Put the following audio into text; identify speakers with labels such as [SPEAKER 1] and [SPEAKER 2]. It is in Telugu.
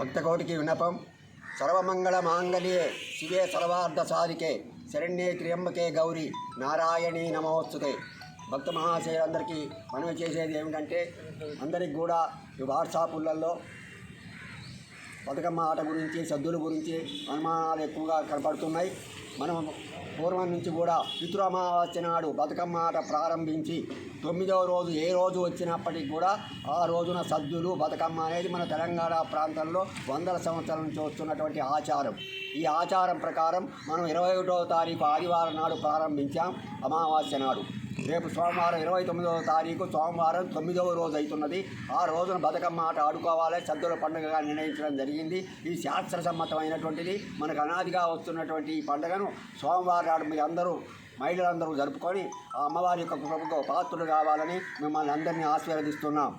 [SPEAKER 1] భక్తకోటికి విన్నపం. సర్వమంగళ మాంగళ్యే. శివే సర్వార్థ సాధికే శరణ్యే త్ర్యంబకే గౌరి. నారాయణీ నమోస్తుతే. భక్త మహాశయులందరికీ మనవి చేసేది ఏమిటంటే అందరికి కూడా ఈ వాట్సాపులలో బతుకమ్మ ఆట గురించి సద్దుల గురించి అనుమానాలు ఎక్కువగా కనపడుతున్నాయి. మనం పూర్వం నుంచి కూడా పితృమావాస్య నాడు బతుకమ్మ ఆట ప్రారంభించి తొమ్మిదవ రోజు ఏ రోజు వచ్చినప్పటికీ కూడా ఆ రోజున సద్దులు బతుకమ్మ అనేది మన తెలంగాణ ప్రాంతంలో వందల సంవత్సరాల నుంచి వస్తున్నటువంటి ఆచారం. ఈ ఆచారం ప్రకారం మనం ఇరవై ఒకటవ తారీఖు ఆదివారం నాడు ప్రారంభించాం అమావాస్య నాడు. రేపు సోమవారం ఇరవై తొమ్మిదవ తారీఖు సోమవారం తొమ్మిదవ రోజు అవుతున్నది. ఆ రోజున బతుకమ్మ ఆట ఆడుకోవాలి సద్దుల పండుగగా నిర్ణయించడం జరిగింది. ఈ శాస్త్ర సమ్మతమైనటువంటిది మనకు అనాదిగా వస్తున్నటువంటి ఈ పండుగను సోమవారం నాడు మీ అందరూ మహిళలందరూ జరుపుకొని ఆ అమ్మవారి యొక్క కృపకు పాత్రులు కావాలని మిమ్మల్ని అందరినీ ఆశీర్వదిస్తున్నాం.